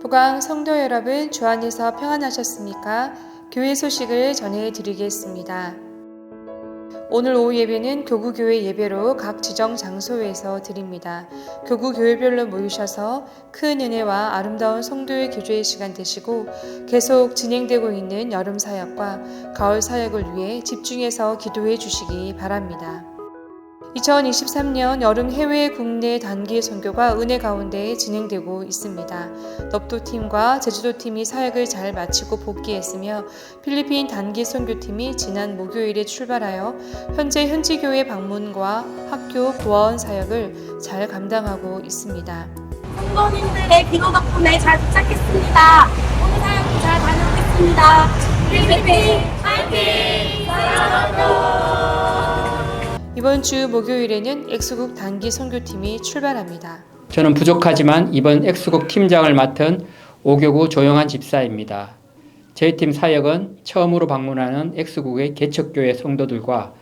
보강 성도 여러분 주 안에서 평안하셨습니까? 교회 소식을 전해 드리겠습니다. 오늘 오후 예배는 교구교회 예배로 각 지정 장소에서 드립니다. 교구 교회별로 모이셔서 큰 은혜와 아름다운 성도의 교제의 시간 되시고 계속 진행되고 있는 여름 사역과 가을 사역을 위해 집중해서 기도해 주시기 바랍니다. 2023년 여름 해외 국내 단기 선교가 은혜 가운데 진행되고 있습니다. 넙도팀과 제주도팀이 사역을 잘 마치고 복귀했으며 필리핀 단기 선교팀이 지난 목요일에 출발하여 현재 현지 교회 방문과 학교 보아원 사역을 잘 감당하고 있습니다. 성도님들의 기도 덕분에 잘 도착했습니다. 오늘 사역도 잘 다녀오겠습니다. 필리핀 파이팅! 사랑합니다. 이번 주 목요일에는 엑스국 단기 선교팀이 출발합니다. 저는 부족하지만 이번 엑스국 팀장을 맡은 오교구 조영한 집사입니다. 저희 팀 사역은 처음으로 방문하는 엑스국의 개척교회 성도들과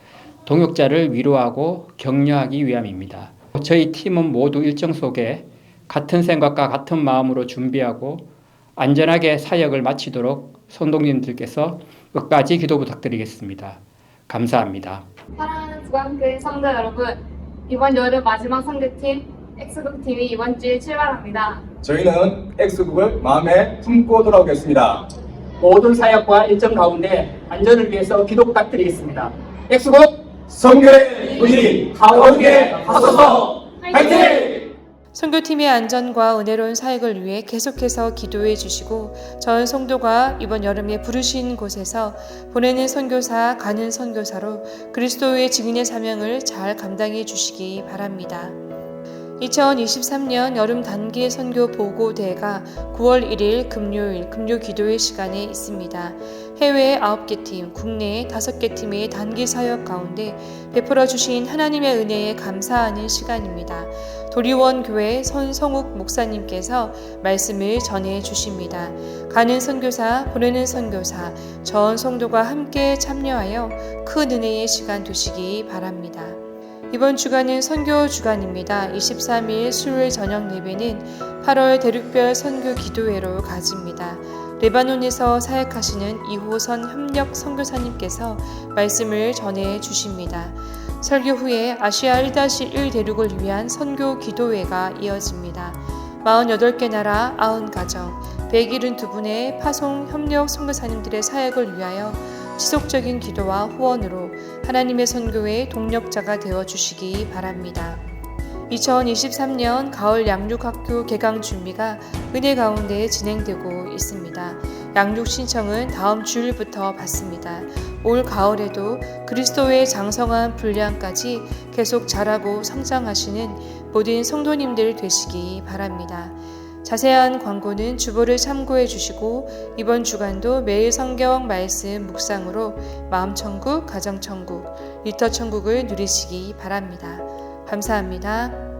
동역자를 위로하고 격려하기 위함입니다. 저희 팀은 모두 일정 속에 같은 생각과 같은 마음으로 준비하고 안전하게 사역을 마치도록 성도님들께서 끝까지 기도 부탁드리겠습니다. 감사합니다. 사랑하는 주간교회 성도 여러분, 이번 여름 마지막 선교팀 엑스국 팀이 이번 주에 출발합니다. 저희는 X국을 마음에 품고 돌아오겠습니다. 모든 사역과 일정 가운데 안전을 위해서 기도 부탁드리겠습니다. 엑스국 성교의 우리 가오게 하소서! 선교팀의 안전과 은혜로운 사역을 위해 계속해서 기도해 주시고 전 성도가 이번 여름에 부르신 곳에서 보내는 선교사, 가는 선교사로 그리스도의 증인의 사명을 잘 감당해 주시기 바랍니다. 2023년 여름 단기 선교 보고 대회가 9월 1일 금요일 금요 기도회 시간에 있습니다. 해외 9개 팀, 국내 5개 팀의 단기 사역 가운데 베풀어 주신 하나님의 은혜에 감사하는 시간입니다. 도리원 교회 손성욱 목사님께서 말씀을 전해 주십니다. 가는 선교사, 보내는 선교사, 전 성도가 함께 참여하여 큰 은혜의 시간 되시기 바랍니다. 이번 주간은 선교 주간입니다. 23일 수요일 저녁 예배는 8월 대륙별 선교 기도회로 가집니다. 레바논에서 사역하시는 이호선 협력 선교사님께서 말씀을 전해 주십니다. 설교 후에 아시아 1-1 대륙을 위한 선교 기도회가 이어집니다. 48개 나라 90가정, 172분의 파송 협력 선교사님들의 사역을 위하여 지속적인 기도와 후원으로 하나님의 선교의 동력자가 되어 주시기 바랍니다. 2023년 가을 양육학교 개강 준비가 은혜 가운데 진행되고 있습니다. 양육 신청은 다음 주일부터 받습니다. 올 가을에도 그리스도의 장성한 분량까지 계속 자라고 성장하시는 모든 성도님들 되시기 바랍니다. 자세한 광고는 주보를 참고해 주시고 이번 주간도 매일 성경 말씀 묵상으로 마음 천국, 가정 천국, 리터 천국을 누리시기 바랍니다. 감사합니다.